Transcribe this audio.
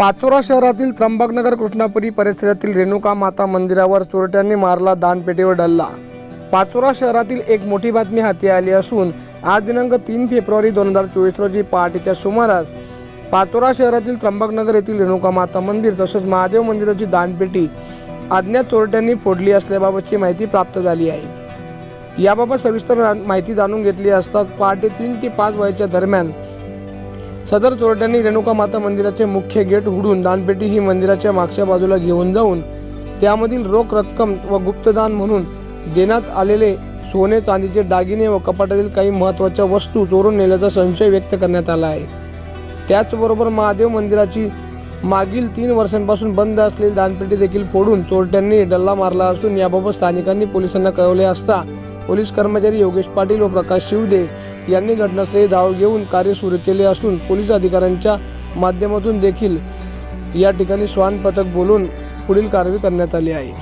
पाचोरा शहरातील त्र्यंबकनगर कृष्णापुरी परिसरातील रेणुका माता मंदिरावर चोरट्यांनी मारला दानपेटीवर डल्ला. पाचोरा शहरातील एक मोठी बातमी हाती आली असून आज दिनांक तीन फेब्रुवारी दोन हजार चोवीस रोजी पहाटेच्या सुमारास पाचोरा शहरातील त्र्यंबकनगर येथील रेणुका माता मंदिर तसेच महादेव मंदिराची दानपेटी अज्ञात चोरट्यांनी फोडली असल्याबाबतची माहिती प्राप्त झाली आहे. याबाबत सविस्तर माहिती जाणून घेतली असता पहाटे तीन ते पाच वयाच्या दरम्यान सदर चोरट्यांनी रेणुका माता मंदिराचे मुख्य गेट उघडून दानपेटी ही मंदिराच्या मागच्या बाजूला घेऊन जाऊन त्यामधील रोख रक्कम व गुप्तदान म्हणून देण्यात आलेले सोने चांदीचे दागिने व कपाटातील काही महत्त्वाच्या वस्तू चोरून नेल्याचा संशय व्यक्त करण्यात आला आहे. त्याचबरोबर महादेव मंदिराची मागील तीन वर्षांपासून बंद असलेली दानपेटी देखील फोडून चोरट्यांनी डल्ला मारला असून याबाबत स्थानिकांनी पोलिसांना कळवले असता पोलीस कर्मचारी योगेश पाटील व प्रकाश शिवदे यांनी घटनास्थळी धाव घेऊन कार्य सुरू केले असून पोलीस अधिकाऱ्यांच्या माध्यमातून देखील या ठिकाणी श्वान पथक बोलून पुढील कारवाई करण्यात आली आहे.